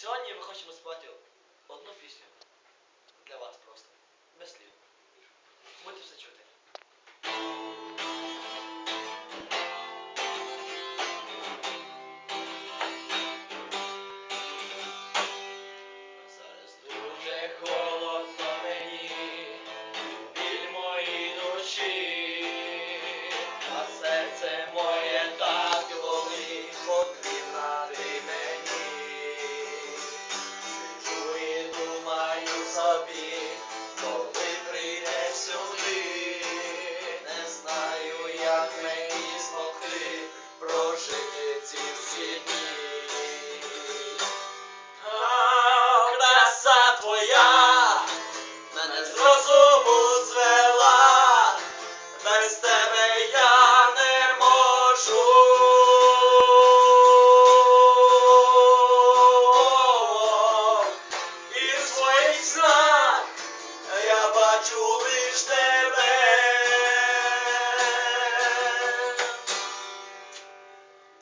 Сьогодні ми хочемо співати одну пісню. Для вас просто. Без слів. sabia. Бачу лиш тебе.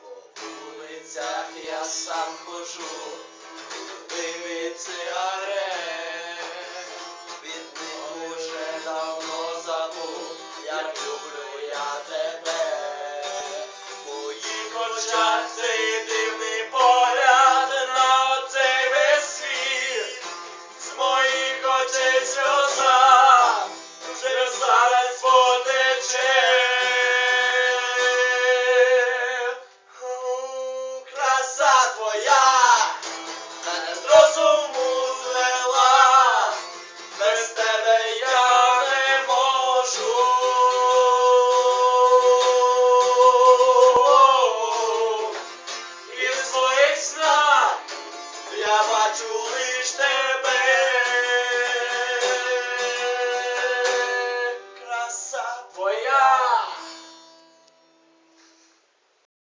По вулицях я сам хожу, від цигарет, від них уже давно забув, як люблю я тебе. Моїх очах цей дивний погляд на оцей весь з моїх очей сльоза, вже зараз потече. Краса твоя Voyage!